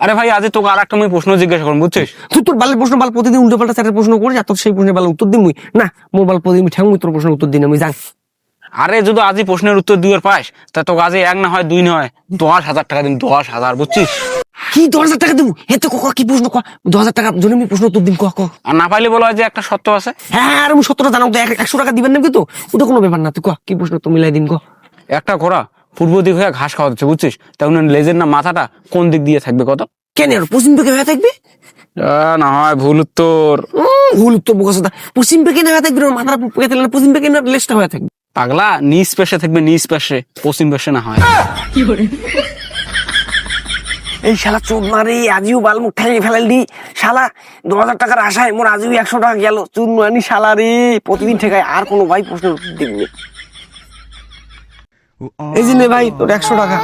আরে ভাই আজ তোকে আর একটা আমি প্রশ্ন জিজ্ঞাসা করুন বুঝছিস? তুই তোর বালের প্রশ্ন বাল প্রতিদিন উল্টো পাল্টা চারটে প্রশ্ন করিস আর তোর সেই প্রশ্নের বাল উত্তর মুই না মোর বাল প্রতিদিন ঠ্যাং মুই তোর প্রশ্নের উত্তর দিই না মুই জান আরে যদি আজই প্রশ্নের উত্তর দুয়ের পাস তা তোকে আজ এক না হয় দুই না হয় দশ হাজার টাকা দিন দশ হাজার বুঝছিস? কি দশ হাজার টাকা দেবো হে তো কা কি প্রশ্ন কা? দশ হাজার টাকা জন্য আমি প্রশ্ন উত্তর দিন ক ক? আর না পাইলে বলো হয় যে একটা সত্য আছে? হ্যাঁ আর আমি সত্তরটা জানাও তো এক- একশো টাকা দিবেন নাকি তো? ওটা কোনো ব্যাপার না তুই ক কি প্রশ্ন তো মিলাই দিন ক। একটা ঘোড়া পূর্ব দিক হয়ে ঘাস খাওয়া হচ্ছে বুঝছিস? তেমন লেজের না মাথাটা কোন দিক দিয়ে থাকবে কত? কেন আর পশ্চিম পেকে হয়ে থাকবে? না হয় ভুল উত্তর। ভুল উত্তর পশ্চিম না হয়ে থাকবে পেকে থাকলে পশ্চিম পেকে না লেজটা হয়ে থাকবে। পাগলা নিজ পেশে থাকবে নিজ পেশে পশ্চিম পেশে না হয়। এই শালা চোদ মারে আজিও বাল মুখ ঠেলে ফেলাল দি শালা দু হাজার টাকার আশায় মোর আজিও একশো টাকা গেল। চুন মানি শালা রে প্রতিদিন ঠেকায় আর কোনো ভাই প্রশ্ন না। এই যে ভাই তোর একশো টাকা।